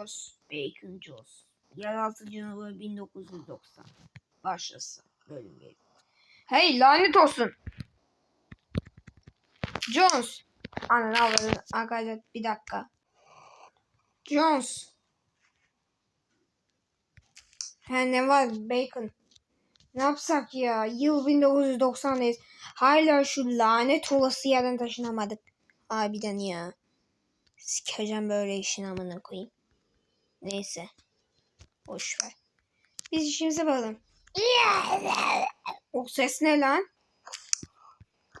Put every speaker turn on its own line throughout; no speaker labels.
Jaws, Bacon Jaws. Yeraltı canavarı 1990. Başlasın bölüm 1. Hey lanet olsun. Jones. Anne ne avradın? Arkadaşlar bir dakika. Jones. He ne var Bacon? Ne yapsak ya? Yıl 1990'dayız. Hala şu lanet olası yerden taşınamadık. Harbiden ya. Sikeceğim böyle işin amına koyayım. Neyse. Boş ver. Biz işimize bakalım. O ses ne lan?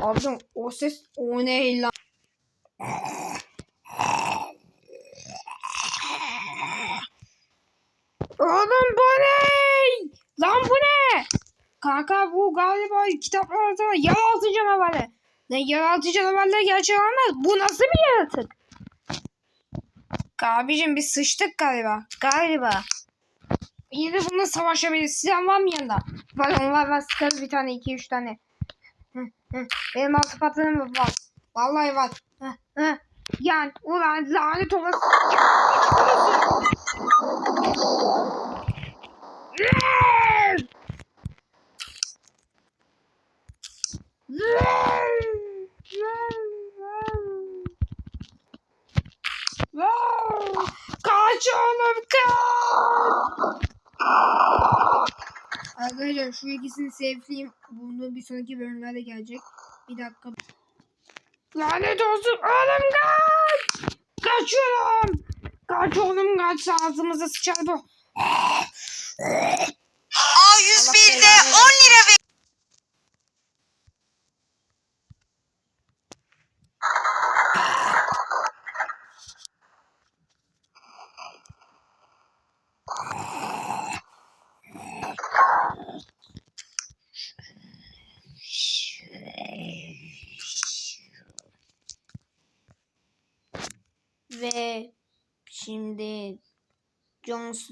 Abicim o ses o ne lan? Oğlum bu ne? Lan bu ne? Kanka bu galiba kitaplarda yeraltı canavarı. Ne yeraltı canavarları gerçek olmaz. Bu nasıl bir yaratık? Abicim biz sıçtık galiba. Galiba. Yine de bununla savaşabiliriz. Silah var mı yanında? Var var var. var. Sıkarız bir tane iki üç tane. Benim altı patlarım var. Vallahi var. Yani ulan lanet olası. Kaç oğlum kaç. Arkadaşlar şu ikisini sevdiğim bunu bir sonraki bölümlerde gelecek. Bir dakika. Lanet olsun oğlum kaç. Kaçıyorum. Kaç oğlum kaç ağzımıza sıçar bu.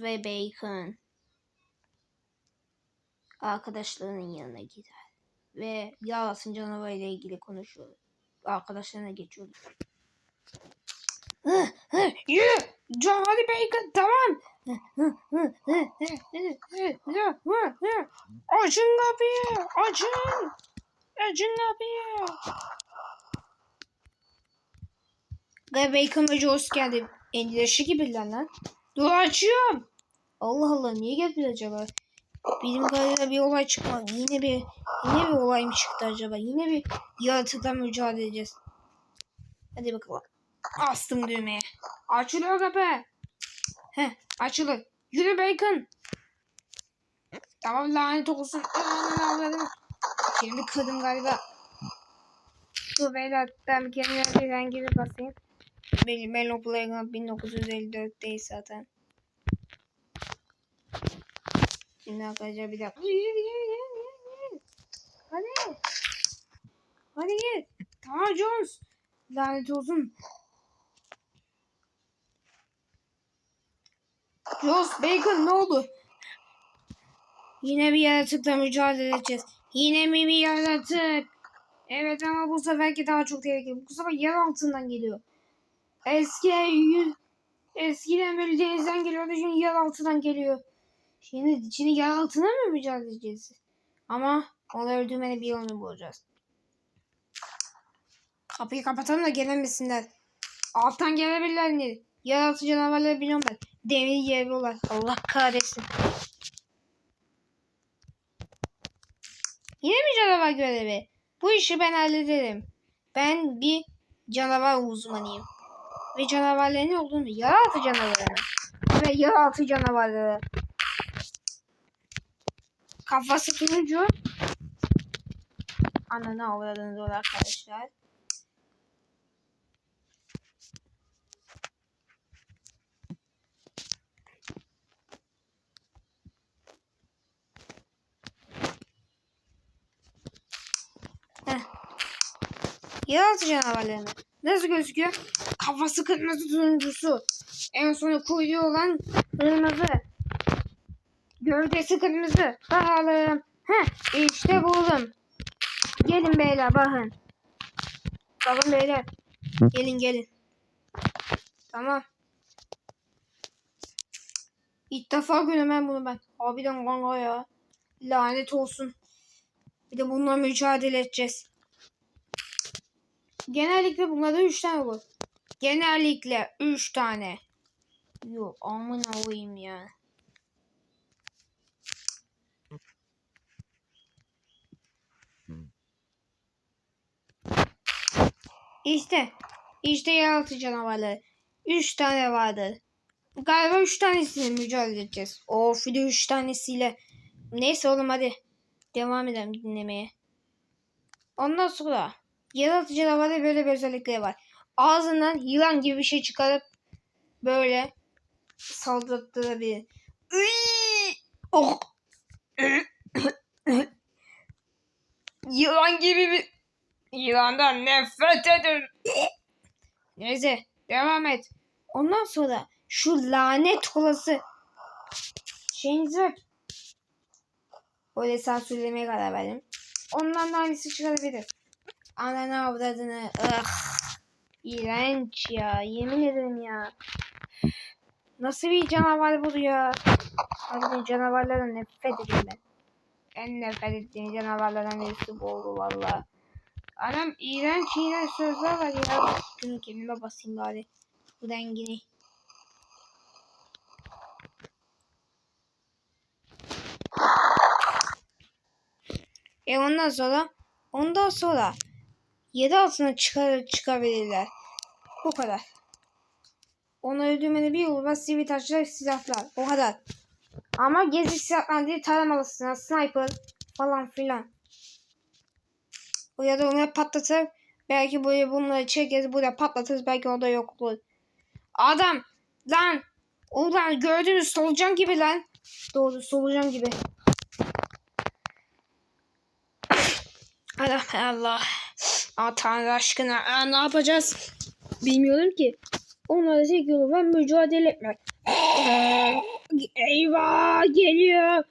ve Bacon arkadaşlarının yanına gider. Ve Yalas'ın canavarı ile ilgili konuşuyor. Arkadaşlarına geçiyor. Yürü! John Bacon tamam. Açın kapıyı! Açın! Açın kapıyı! Ve Bacon ve Jaws geldi. Endişe gibiler lan. Dur açıyorum. Allah Allah niye geldi acaba? Benim galiba bir olay çıkmadı. Yine bir yine bir olay mı çıktı acaba? Yine bir yaratıkla mücadele edeceğiz. Hadi bakalım. Astım düğmeye. Açılıyor kapı. Heh açılır. Yürü Bacon. Tamam lanet olsun. Aman Allah'ım. Şimdi kırdım galiba. Dur beyler ben bir kendime bir rengi basayım. Benim Melo Playground 1954'teyiz zaten. Şimdi arkadaşlar bir dakika. Hadi. Hadi git. Tamam Jones. Lanet olsun. Jones Bacon ne oldu? Yine bir yaratıkla mücadele edeceğiz. Yine mi bir yaratık? Evet ama bu seferki daha çok tehlikeli. Bu sefer yer altından geliyor. Eski yüz eskiden böyle denizden geliyordu şimdi yer altından geliyor. Şimdi şimdi yer altına mı mücadele edeceğiz? Ama onu öldürmenin bir yolunu bulacağız. Kapıyı kapatalım da gelemesinler. Alttan gelebilirler mi? Yeraltı canavarları biliyorum ben. Demir yiyebiliyorlar. Allah kahretsin. Yine mi canavar görevi? Bu işi ben hallederim. Ben bir canavar uzmanıyım. Ve canavarların olduğunu yeraltı canavarları. Ve yeraltı canavarları. Kafası turuncu. Ananı avradını zor arkadaşlar. Yeraltı canavarlarını. Nasıl gözüküyor? Kafası kırmızı turuncusu. En sona kuyruğu olan kırmızı. Gövdesi kırmızı. Bakalım. Heh işte buldum. Gelin beyler bakın. Bakın beyler. Gelin gelin. Tamam. İlk defa görüyorum ben bunu ben. Harbiden kanka ya. Lanet olsun. Bir de bununla mücadele edeceğiz. Genellikle bunlarda 3 tane olur. Genellikle 3 tane. Yok amına koyayım ya. İşte. işte yeraltı canavarları. 3 tane vardı. Galiba 3 tanesiyle mücadele edeceğiz. Of bir de 3 tanesiyle. Neyse oğlum hadi. Devam edelim dinlemeye. Ondan sonra yeraltı canavarda böyle bir özellikleri var. Ağzından yılan gibi bir şey çıkarıp böyle saldırtırabilir. Oh! yılan gibi bir yılandan nefret ederim. Neyse devam et. Ondan sonra şu lanet olası şeyiniz var. Öyle sansürlemeye karar verdim. Ondan da aynısı çıkarabilir. Ananı avradını. Ugh. İğrenç ya. Yemin ederim ya. Nasıl bir canavar bu ya? Harbiden canavarlardan nefret ediyorum ben. En nefret ettiğim canavarlardan birisi bu oldu valla. Anam iğrenç iğrenç sözler var ya. Şunu kendime basayım bari. Bu rengini. E ondan sonra ondan sonra yedi altına çıkar çıkabilirler. Bu kadar. Onu öldürmenin bir yolu var. Sivri taşlar, silahlar. O kadar. Ama gezi silahlar değil. Sniper falan filan. O ya da onu patlatır. Belki buraya bunları çekeriz. Burada patlatırız. Belki orada yok olur. Adam lan. Ulan gördünüz solucan gibi lan. Doğru solucan gibi. Allah Allah. Aa, Tanrı aşkına. Aa, ne yapacağız? Bilmiyorum ki. Onlara tek yolu var mücadele etmek. Eyvah geliyor.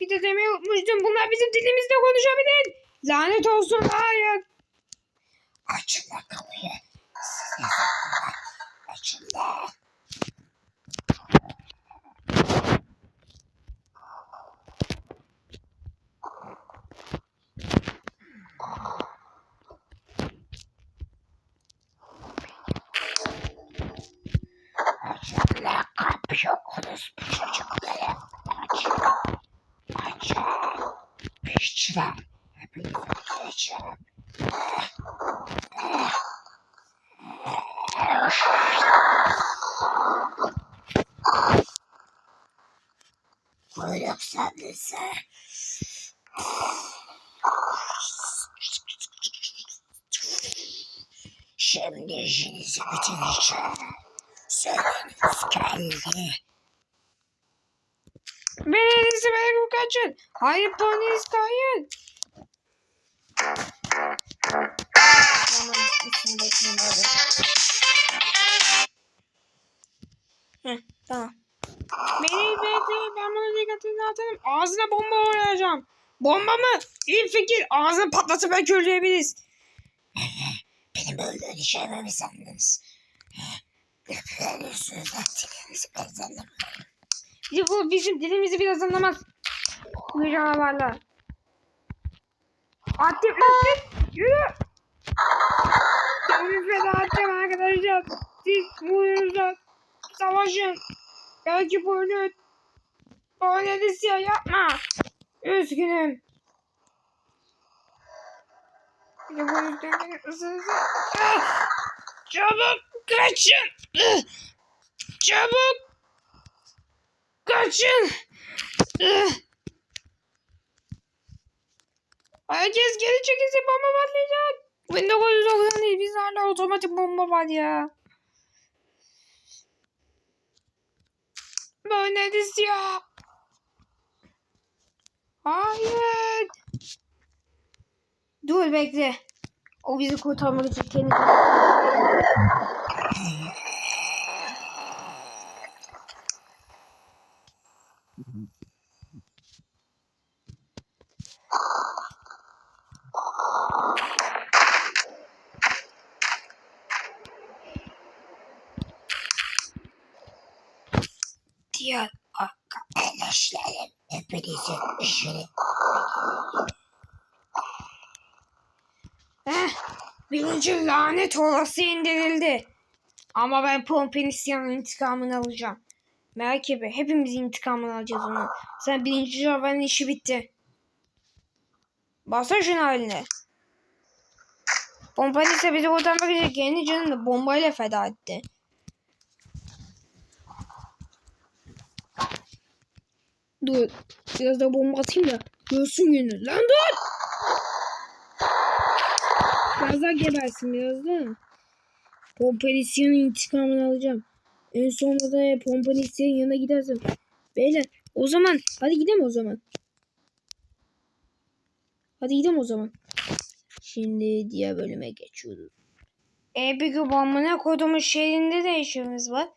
Bir de demeyi unutmuştum. Bunlar bizim dilimizde konuşabilir. Lanet olsun. Hayır.
Açın lan kapıyı. Size Açın lan. Açın lan kapıyı. Orospu çocukları. Açın. Açın. Pişçiler. Hepinizi öldüreceğim. Kuyruk sahnesi. Şimdi işinizi bitireceğim. Süreniz geldi.
Beleninizi bırakıp kaçın. Hayır polis hayır. Heh, tamam. Beni bekleyin ben bunu dikkatini atarım. Ağzına bomba oynayacağım. Bomba mı? İyi fikir. Ağzını patlatıp öldürebiliriz.
Benim öldüreceğimi mi sandınız?
De bu bizim dilimizi biraz anlamaz. Bu canavarlar. Attık attık. Yürü. Kendimi feda edeceğim arkadaşlar. Siz buyurunuzla savaşın. Belki böyle böyle de siyah yapma. Üzgünüm. Bir de bu yüzden beni ısırırsa. Ah! Çabuk kaçın. Ah! Çabuk kaçın. Ah! Herkes geri çekilsin bomba patlayacak. 1990 değil biz hala otomatik bomba var ya. Mühendis ya. Hayır. Dur bekle. O bizi kurtarmak için kendi diğer
arkadaşlarım hepinizi ışırım. Ah!
Eh, birinci lanet olası indirildi. Ama ben Pompenisyan'ın intikamını alacağım. Merak etme hepimiz intikamını alacağız onun. Sen birinci canavarın işi bitti. Basar şunu haline. Pompenisya bizi kurtarmak için kendi canını bombayla feda etti. Dur. Biraz da bomba atayım da görsün günü. Lan dur! Biraz gebersin biraz da. Pompelisya'nın intikamını alacağım. En sonunda da Pompelisya'nın yanına gidersin. Beyler o zaman hadi gidelim o zaman. Hadi gidelim o zaman. Şimdi diğer bölüme geçiyoruz. E bu amına kodumun şehrinde de işimiz var.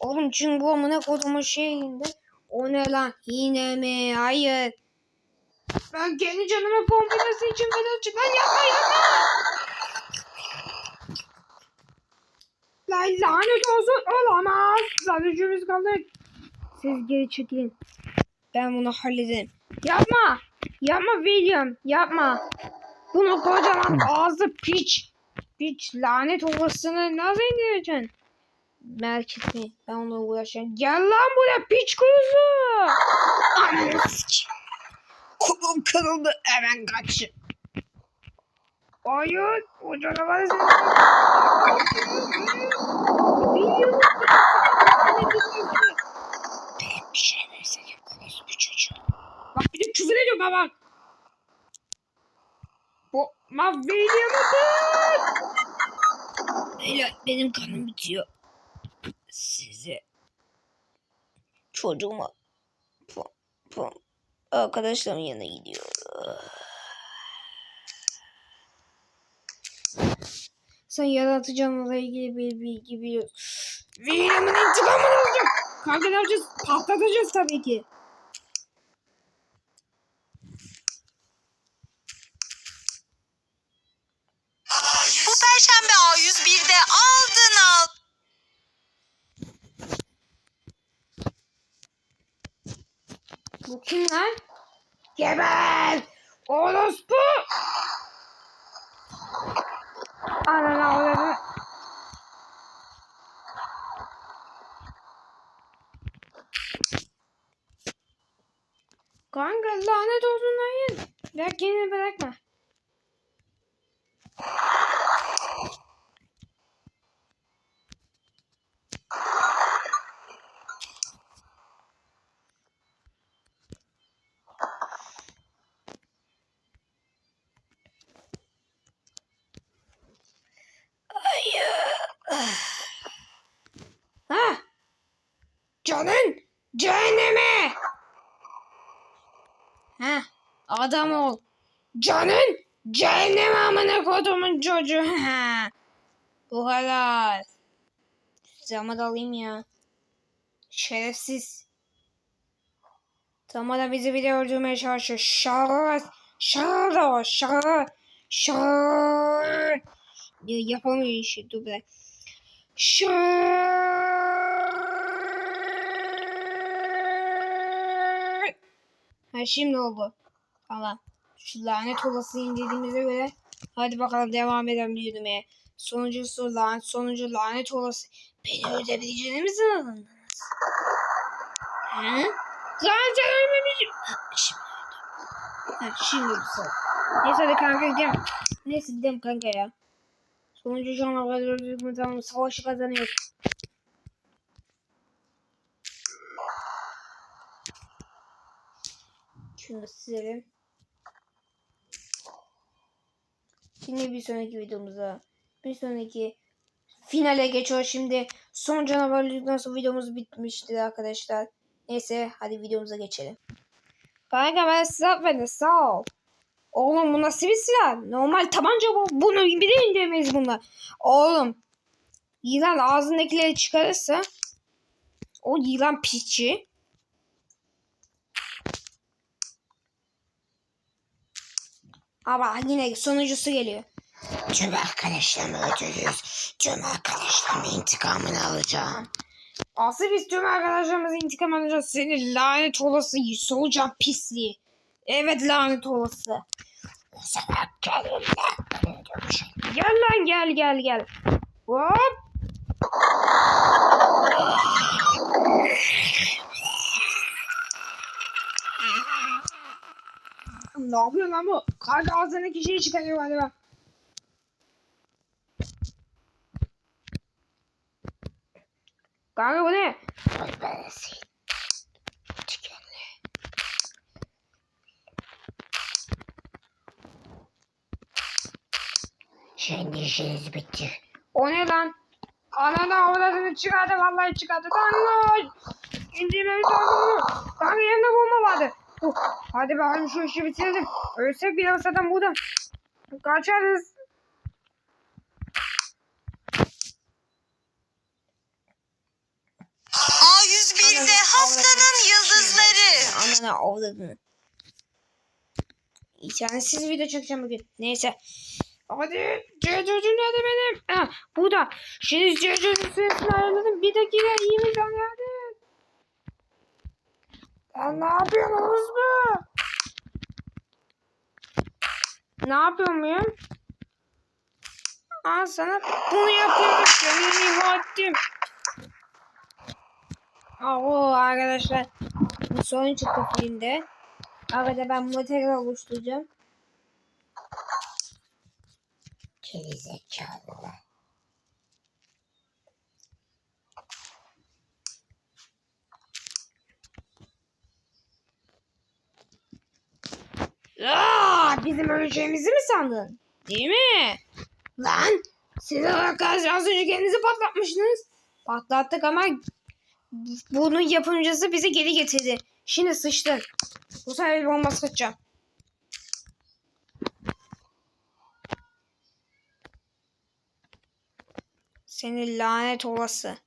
Oğlum çünkü amına kodumun şehrinde o ne lan? Yine mi? Hayır. Ben kendi canımı pompalası için feda çık. Lan yapma yapma. Lan lanet olsun olamaz. Sadece biz kaldık. Siz geri çekilin. Ben bunu hallederim. Yapma. Yapma William. Yapma. Bunu kocaman ağzı piç. Piç lanet olmasını nasıl indireceksin? Merak etme. Ben onunla uğraşacağım. Gel lan buraya piç kurusu. Ananı sikeyim. Kolum kırıldı. Hemen kaç. Hayır. O canavar seni.
benim bir şey versene bu çocuğu.
Bak bir de küfür ediyor bak bak. Bu ma William'ı Beyler benim kanım bitiyor. Size çocuğuma pom, pom, arkadaşlarımın yanına gidiyor. Sen yaratıcınla ilgili bir bilgi biliyorsun. William'ın intikamını alacak. Kanka ne yapacağız? Patlatacağız tabii ki.
Bu perşembe A101'de aldın al.
Bu kim lan? Geber! Orospu! Ananı avradı. Kanka lanet olsun hayır. Bırak Canın cehenneme. Ha? Adam ol. Canın cehenneme amına kodumun çocuğu. Bu kadar. Zaman alayım ya. Şerefsiz. Tam da bizi bir de öldürmeye çalışıyor. Şahıs. Şahıs o. Şahıs. Şahıs. Ya, yapamıyor işi. Dur bir dakika. Ha şimdi oldu. Tamam. Şu lanet olası indirdiğimize göre hadi bakalım devam edelim yürümeye. Sonuncusu lanet, sonuncu lanet olası. Beni öldürebileceğini mi sanırdınız? He? Zaten ölmemişim. Şimdi. Ha, şimdi bu son. Neyse hadi kanka gidelim. Neyse gidelim kanka ya. Sonuncu öldürdük mü tamam savaşı kazanıyoruz. Şunu da silelim. Şimdi bir sonraki videomuza bir sonraki finale geçiyor şimdi. Son canavarlıktan sonra videomuz bitmiştir arkadaşlar. Neyse hadi videomuza geçelim. Kanka ben silah verdim sağ ol. Oğlum bu nasıl bir silah? Normal tabanca bu. Bunu bir de indiremeyiz bunlar. Oğlum. Yılan ağzındakileri çıkarırsa o yılan piçi ama yine sonuncusu geliyor.
Tüm arkadaşlarımı öldürürüz. Tüm arkadaşlarımın intikamını alacağım.
Asıl biz tüm arkadaşlarımızın intikam alacağız. Seni lanet olası solucan pisliği. Evet lanet olası.
O zaman gelin lan.
Gel lan gel gel gel. Hop. Ne yapıyor lan bu? Karga ağzındaki şeyi çıkarıyor galiba. Kanka bu ne?
Şimdi işiniz bitti.
O ne lan? Ananı avradını çıkardı vallahi çıkardı. Kanka! İndirmemiz lazım bunu. Kanka yerinde bomba vardı. Oh, hadi bakalım şu işi bitirelim. Ölsek bile zaten buradan. Kaçarız.
A101'de haftanın yıldızları.
Ananı avradını. İnternetsiz video çekeceğim bugün. Neyse. Hadi. C4'üm nerede benim? Ha, burada. Şimdi C4'ün süresini ayarladım. Bir dakika iyi mi sen nerede? Ya ne yapıyorsunuz mu? Ne yapıyor muyum? Aa sana bunu yapıyorum. Canını ihattim. Oo arkadaşlar. Bir sorun çıktı filmde. Arkadaşlar ben materyal oluşturacağım.
Gerizekalılar.
Aa, bizim öleceğimizi mi sandın? Değil mi? Lan siz arkadaşlar az önce kendinizi patlatmışsınız. Patlattık ama bunun yapımcısı bizi geri getirdi. Şimdi sıçtın. Bu sefer bir bomba sıkacağım. Seni lanet olası.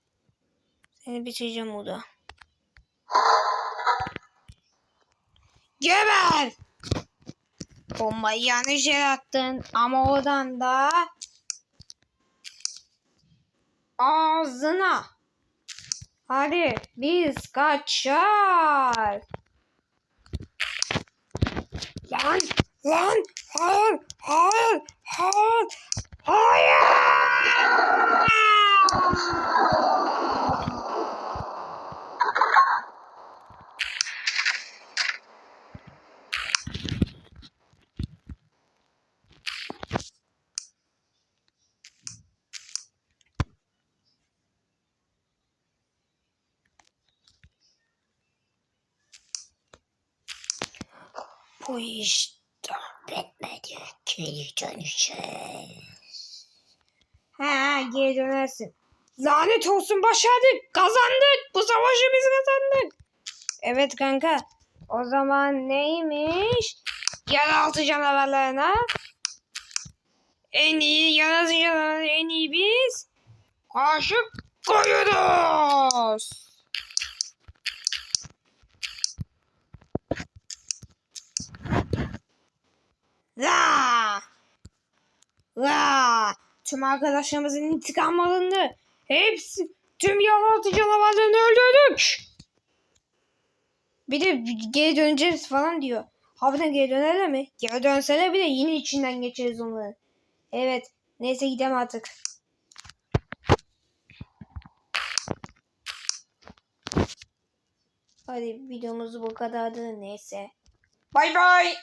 Seni bitireceğim burada. Geber! Bombayı yanlış yere attın ama oradan da ağzına. Hadi biz kaçar. Lan lan hayır hayır hayır hayır.
Bu iş daha bitmedi. Geri döneceğiz.
Ha geri dönersin. Lanet olsun başardık. Kazandık. Bu savaşı biz kazandık. Evet kanka. O zaman neymiş? Yeraltı canavarlarına. En iyi yeraltı canavarlarına en iyi biz. Karşı koyuyoruz. Tüm arkadaşlarımızın intikam alındı. Hepsi tüm yalancı canavarlarını öldürdük. Bir de geri döneceğiz falan diyor. Harbiden geri dönerler mi? Geri dönseler bile yine içinden geçeriz onları. Evet. Neyse gidelim artık. Hadi videomuz bu kadardı. Neyse. Bay bay.